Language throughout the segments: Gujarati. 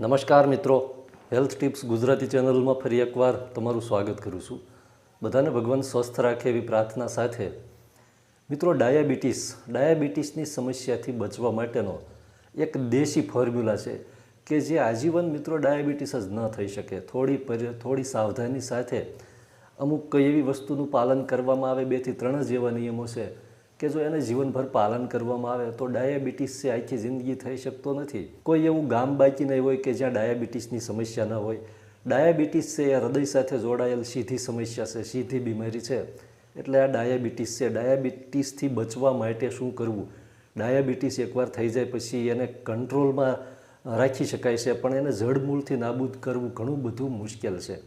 નમસ્કાર મિત્રો. હેલ્થ ટિપ્સ ગુજરાતી ચેનલમાં ફરી એકવાર તમારું સ્વાગત કરું છું. બધાને ભગવાન સ્વસ્થ રાખે એવી પ્રાર્થના સાથે. મિત્રો, ડાયાબિટીસ, ડાયાબિટીસની સમસ્યાથી બચવા માટેનો એક દેશી ફોર્મ્યુલા છે કે જે આજીવન મિત્રો ડાયાબિટીસ જ ન થઈ શકે. થોડી થોડી સાવધાની સાથે અમુક કઈ એવી વસ્તુનું પાલન કરવામાં આવે બેથી ત્રણ જ એવા નિયમો છે. કે જો એને જીવનભર પાલન કરવામાં આવે તો ડાયાબિટીસ છે આખી જિંદગી થઈ શકતો નથી. કોઈ એવું ગામ બાકી નહીં હોય કે જ્યાં ડાયાબિટીસની સમસ્યા ન હોય. ડાયાબિટીસ છે એ હૃદય સાથે જોડાયેલ સીધી સમસ્યા છે સીધી બીમારી છે. એટલે આ ડાયાબિટીસ છે ડાયાબિટીસથી બચવા માટે શું કરવું? ડાયાબિટીસ એકવાર થઈ જાય પછી એને કંટ્રોલમાં રાખી શકાય છે, પણ એને જડમૂળથી નાબૂદ કરવું ઘણું બધું મુશ્કેલ છે.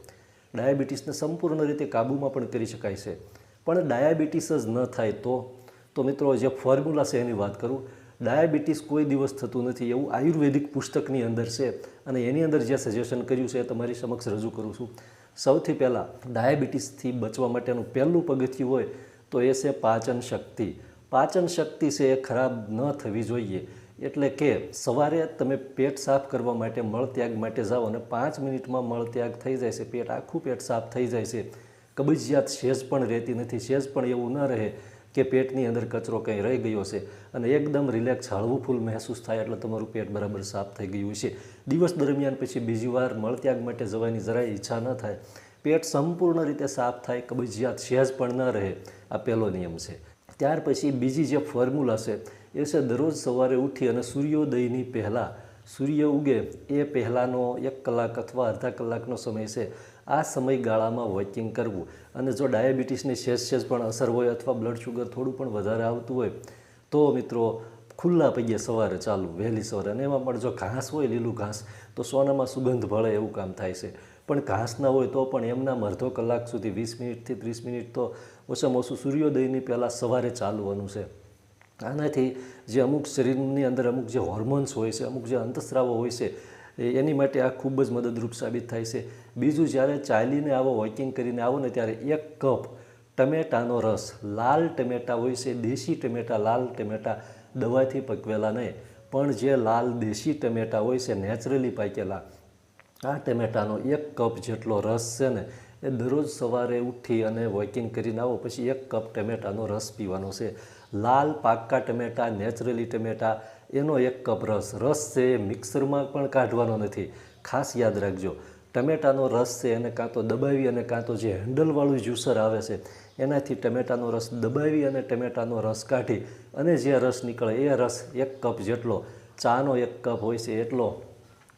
ડાયાબિટીસને સંપૂર્ણ રીતે કાબૂમાં પણ કરી શકાય છે. પણ ડાયાબિટીસ જ ન થાય તો? તો મિત્રો, જે ફોર્મ્યુલા છે એની વાત કરું. ડાયાબિટીસ કોઈ દિવસ થતું નથી એવું આયુર્વેદિક પુસ્તકની અંદર છે અને એની અંદર જે સજેશન કર્યું છે એ તમારી સમક્ષ રજૂ કરું છું. સૌથી પહેલાં ડાયાબિટીસથી બચવા માટેનું પહેલું પગથિયું હોય તો એ છે પાચન શક્તિ. પાચન શક્તિ છે એ ખરાબ ન થવી જોઈએ. એટલે કે સવારે તમે પેટ સાફ કરવા માટે મળત્યાગ માટે જાઓ અને પાંચ મિનિટમાં મળત્યાગ થઈ જાય છે. પેટ આખું પેટ સાફ થઈ જાય છે. કબજિયાત સેજ પણ રહેતી નથી. સેજ પણ એવું ન રહે. કે પેટની અંદર કચરો કંઈ રહી ગયો છે અને એકદમ રિલેક્સ હળવું ફૂલ મહેસૂસ થાય એટલે તમારું પેટ બરાબર સાફ થઈ ગયું છે. દિવસ દરમિયાન પછી બીજી વાર મળત્યાગ માટે જવાની જરાય ઈચ્છા ન થાય. પેટ સંપૂર્ણ રીતે સાફ થાય, કબજિયાત સહેજ પણ ન રહે, આ પહેલો નિયમ છે. ત્યાર પછી બીજી જે ફોર્મ્યુલા છે, એ છે દરરોજ સવારે ઉઠી અને સૂર્યોદયની પહેલાં, સૂર્ય ઉગે એ પહેલાંનો એક કલાક અથવા અડધા કલાકનો સમય છે. આ સમયગાળામાં વોકિંગ કરવું. અને જો ડાયાબિટીસની શેષ સેજ પણ અસર હોય અથવા બ્લડ શુગર થોડું પણ વધારે આવતું હોય, તો મિત્રો ખુલ્લા પૈયે સવારે ચાલુ વહેલી સવારે. અને એમાં પણ જો ઘાસ હોય, લીલું ઘાસ, તો સોનામાં સુગંધ ભળે એવું કામ થાય છે. પણ ઘાસ ના હોય તો પણ એમના અડધો કલાક સુધી, વીસ મિનિટથી ત્રીસ મિનિટ તો ઓછામાં ઓછું સૂર્યોદયની પહેલાં સવારે ચાલવાનું છે. આનાથી જે અમુક શરીરની અંદર અમુક જે હોર્મોન્સ હોય છે, અમુક જે અંતસ્રાવો હોય છે એની માટે આ ખૂબ જ મદદરૂપ સાબિત થાય છે. બીજું, જ્યારે ચાલીને આવો વોકિંગ કરીને આવો ને ત્યારે એક કપ ટમેટાનો રસ, લાલ ટમેટા હોય છે, દેશી ટમેટા, લાલ ટમેટા દવાથી પકવેલા નહીં. પણ જે લાલ દેશી ટમેટા હોય છે, નેચરલી પાકેલા, આ ટમેટાનો એક કપ જેટલો રસ છે ને એ દરરોજ સવારે ઉઠી અને વોકિંગ કરીને આવો, પછી એક કપ ટમેટાનો રસ પીવાનો છે. લાલ પાક્કા ટમેટા નેચરલી ટમેટા, એનો એક કપ રસ. રસ છે મિક્સરમાં પણ કાઢવાનો નથી. ખાસ યાદ રાખજો, ટમેટાનો રસ છે એને કાં તો દબાવી અને કાં તો જે હેન્ડલવાળું જ્યુસર આવે છે, એનાથી ટમેટાનો રસ દબાવી અને ટમેટાનો રસ કાઢી અને જે રસ નીકળે એ રસ એક કપ જેટલો, ચાનો એક કપ હોય છે એટલો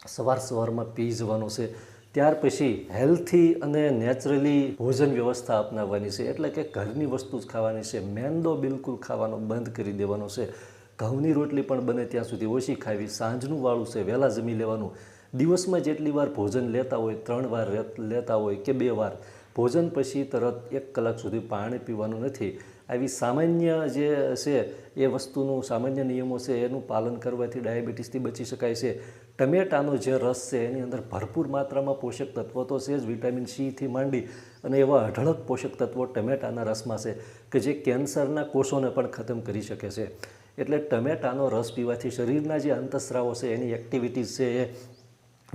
સવાર સવારમાં પી જવાનો છે. ત્યાર પછી હેલ્થી અને નેચરલી ભોજન વ્યવસ્થા અપનાવવાની છે. એટલે કે ઘરની વસ્તુ જ ખાવાની છે. મેંદો બિલકુલ ખાવાનો બંધ કરી દેવાનો છે. ઘઉંની રોટલી પણ બને ત્યાં સુધી ઓછી ખાવી. સાંજનું વાળું છે. વહેલા જમી લેવાનું. દિવસમાં જેટલી વાર ભોજન લેતા હોય, ત્રણ વાર લેતા હોય કે બે વાર ભોજન પછી તરત એક કલાક સુધી પાણી પીવાનું નથી. આવી સામાન્ય જે છે, એ વસ્તુનું સામાન્ય નિયમો છે, એનું પાલન કરવાથી ડાયાબિટીસથી બચી શકાય છે. ટમેટાનો જે રસ છે, એની અંદર ભરપૂર માત્રામાં પોષક તત્વો તો છે જ, વિટામિન સીથી માંડી અને એવા અઢળક પોષક તત્વો ટમેટાના રસમાં છે કે જે કેન્સરના કોષોને પણ ખતમ કરી શકે છે. એટલે ટમેટાનો રસ પીવાથી શરીરના જે અંતસ્રાવો છે, એની એક્ટિવિટીઝ છે, એ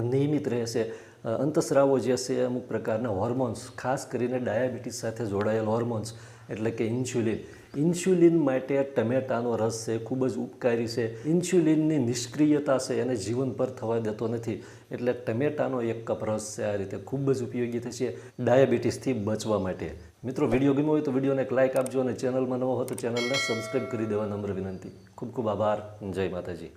નિયમિત રહેશે. અંતસ્રાવો જે છે અમુક પ્રકારના હોર્મોન્સ ખાસ કરીને ડાયાબિટીસ સાથે જોડાયેલ હોર્મોન્સ એટલે કે ઇન્સ્યુલિન ઇન્સ્યુલિન માટે ટમેટાનો રસ છે, ખૂબ જ ઉપકારી છે. ઇન્સ્યુલિનની નિષ્ક્રિયતા છે, એને જીવન પર થવા દેતો નથી. એટલે ટમેટાનો એક કપ રસ છે, આ રીતે ખૂબ જ ઉપયોગી થશે ડાયાબિટીસથી બચવા માટે. મિત્રો, વીડિયો ગમ્યો હોય તો વિડીયોને એક લાઇક આપજો અને ચેનલમાં નવો હોય તો ચેનલને સબસ્ક્રાઈબ કરી દેવા નમ્ર વિનંતી. ખૂબ ખૂબ આભાર. જય માતાજી.